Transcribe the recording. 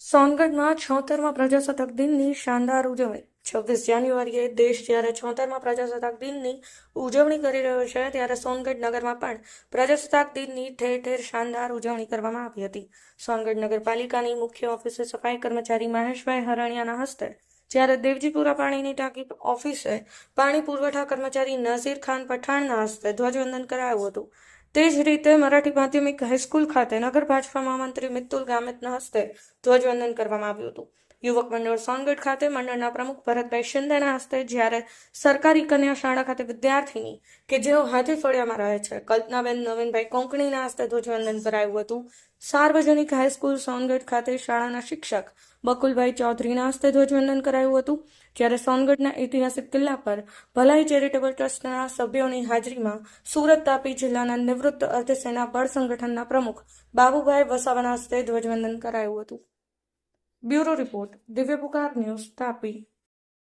સોનગઢમાં છોતેરમા પ્રજાસત્તાક દિનની શાનદાર ઉજવણી. છવ્વીસ જાન્યુઆરીએ દેશ જ્યારે છોતેરમા પ્રજાસત્તાક દિનની ઉજવણી કરી રહ્યો છે, ત્યારે સોનગઢ નગરમાં પણ પ્રજાસત્તાક દિનની ઠેર ઠેર શાનદાર ઉજવણી કરવામાં આવી હતી. સોનગઢ નગરપાલિકાની મુખ્ય ઓફિસે સફાઈ કર્મચારી મહેશભાઈ હરણિયાના હસ્તે જ્યારે દેવજીપુરા પાણીની ટાંકી ઓફિસે પાણી પુરવઠા કર્મચારી નઝીર ખાન પઠાણના હસ્તે ધ્વજવંદન કરાયું હતું. તે જ રીતે મરાઠી માધ્યમિક હાઈસ્કૂલ ખાતે નગર ભાજપા મહામંત્રી મિત્તુલ ગામિતના હસ્તે ધ્વજવંદન કરવામાં આવ્યું હતું. યુવક મંડળ સોનગઢ ખાતે મંડળના પ્રમુખ ભરતભાઈ શિંદેના હસ્તે જ્યારે સરકારી કન્યા શાળા ખાતે વિદ્યાર્થીની કે જેઓ હાથી ફળિયામાં રહે છે, કલ્પનાબેન નવીનભાઈ કોંકણીના હસ્તે ધ્વજવંદન કરાયું હતું. સાર્વજનિક હાઈસ્કૂલ સોનગઢ ખાતે શાળાના શિક્ષક બકુલભાઈ ચૌધરીના હસ્તે ધ્વજવંદન કરાયું હતું. જ્યારે સોનગઢના ઐતિહાસિક કિલ્લા પર ભલાઈ ચેરિટેબલ ટ્રસ્ટના સભ્યોની હાજરીમાં સુરત તાપી જિલ્લાના નિવૃત્ત અર્ધસેના બળ સંગઠનના પ્રમુખ બાબુભાઈ વસાવાના હસ્તે ધ્વજવંદન કરાયું હતું. બ્યુરો રિપોર્ટ દિવ્ય પુકાર ન્યૂઝ તાપી